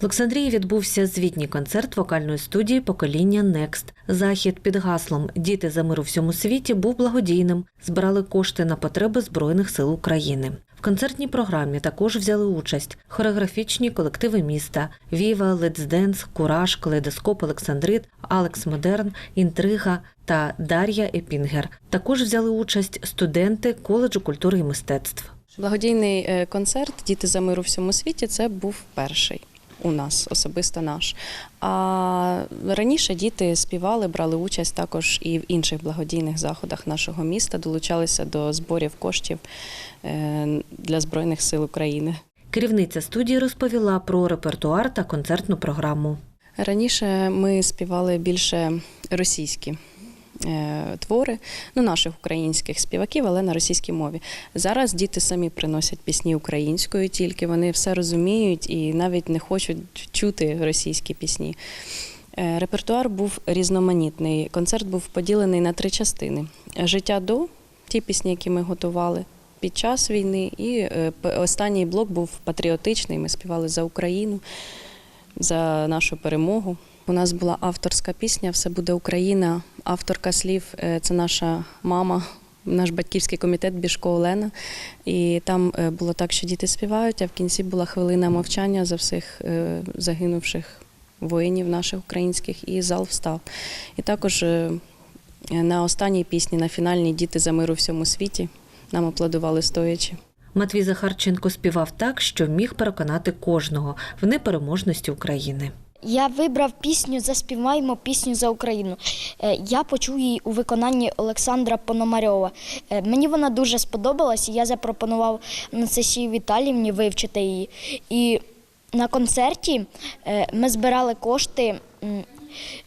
В Олександрії відбувся звітній концерт вокальної студії Покоління Next. Захід під гаслом Діти за мир у всьому світі був благодійним. Збирали кошти на потреби Збройних сил України. В концертній програмі також взяли участь хореографічні колективи міста Віва, Dance, Кураж, Калейдоскоп, Олександрит, Алекс Модерн, Інтрига та Дар'я Епінгер. Також взяли участь студенти коледжу культури і мистецтв. Благодійний е, концерт Діти за мир у всьому світі це був перший у нас, особисто наш. А раніше діти співали, брали участь також і в інших благодійних заходах нашого міста, долучалися до зборів коштів е, для Збройних сил України. Керівниця студії розповіла про репертуар та концертну програму. Раніше ми співали більше російські. Е, Твори ну наших українських співаків, але на російській мові. Зараз діти самі приносять пісні українською, тільки вони все розуміють і навіть не хочуть чути російські пісні. Е, Репертуар був різноманітний. Концерт був поділений на три частини: життя до ті пісні, які ми готували під час війни, і е, останній блок був патріотичний. Ми співали за Україну, за нашу перемогу. У нас була авторська пісня Все буде Україна. Авторка слів е, це наша мама. Наш батьківський комітет Біжко Олена, і там е, було так, що діти співають, а в кінці була хвилина мовчання за всіх е, загинувших воїнів наших українських, і зал встав. І також на останній пісні, на фінальній Діти за мир у всьому світі нам аплодували стоячи. Матвій Захарченко співав так, що міг переконати кожного в непереможності України. Я вибрав пісню Заспіваємо пісню за Україну. Е, Я почув її у виконанні Олександра Пономарьова. Е, Мені вона дуже сподобалась, і я запропонував Анастасії Віталіївні вивчити її. І на концерті е, ми збирали кошти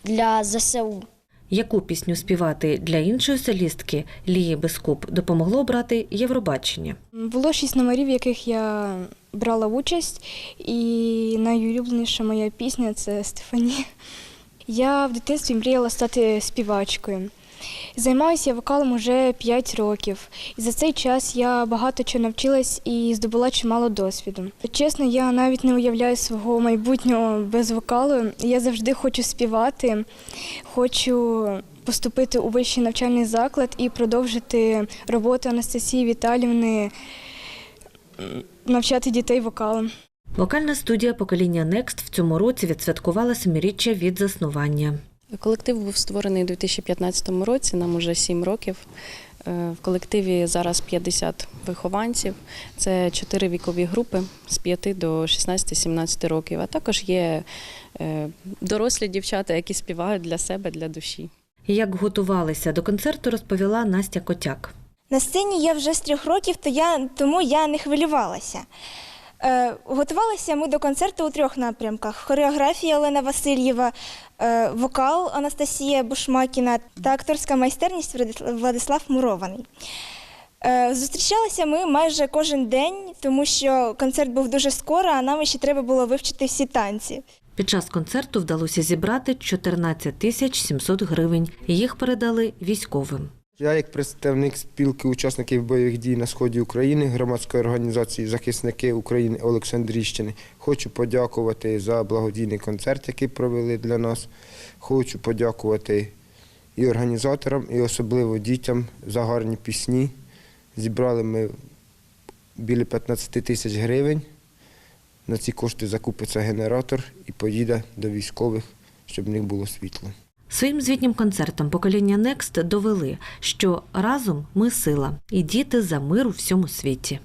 для ЗСУ. Яку пісню співати для іншої солістки Лії Бескуп допомогло обрати Євробачення. Було шість номерів, яких я брала участь, і найулюбленіша моя пісня це Стефані. Я в дитинстві мріяла стати співачкою. Займаюся я вокалом уже 5 років. І за цей час я багато чого навчилась і здобула чимало досвіду. Чесно, я навіть не уявляю свого майбутнього без вокалу. Я завжди хочу співати, хочу поступити у вищий навчальний заклад і продовжити роботу Анастасії Віталівни, навчати дітей вокалу. Вокальна студія покоління Next в цьому році відсвяткувала семиріччя від заснування. Колектив був створений у 2015 році, нам уже 7 років. Е, В колективі зараз 50 вихованців. Це чотири вікові групи з 5 до 16-17 років. А також є е, дорослі дівчата, які співають для себе, для душі. Як готувалися до концерту, розповіла Настя Котяк. На сцені я вже з трьох років, то я, тому я не хвилювалася. Е, готувалися ми до концерту у трьох напрямках: хореографія Олена Васильєва, е, вокал Анастасія Бушмакіна та акторська майстерність Владислав Мурований. Е, зустрічалися ми майже кожен день, тому що концерт був дуже скоро, а нам ще треба було вивчити всі танці. Під час концерту вдалося зібрати 14 тисяч 700 гривень. Їх передали військовим. Я, як представник спілки учасників бойових дій на сході України, громадської організації Захисники України Олександрійщини, хочу подякувати за благодійний концерт, який провели для нас. Хочу подякувати і організаторам, і особливо дітям за гарні пісні. Зібрали ми біля 15 тисяч гривень. На ці кошти закупиться генератор і поїде до військових, щоб в них було світло. Своїм звітнім концертом покоління Next довели, що разом ми сила, і діти за мир у всьому світі.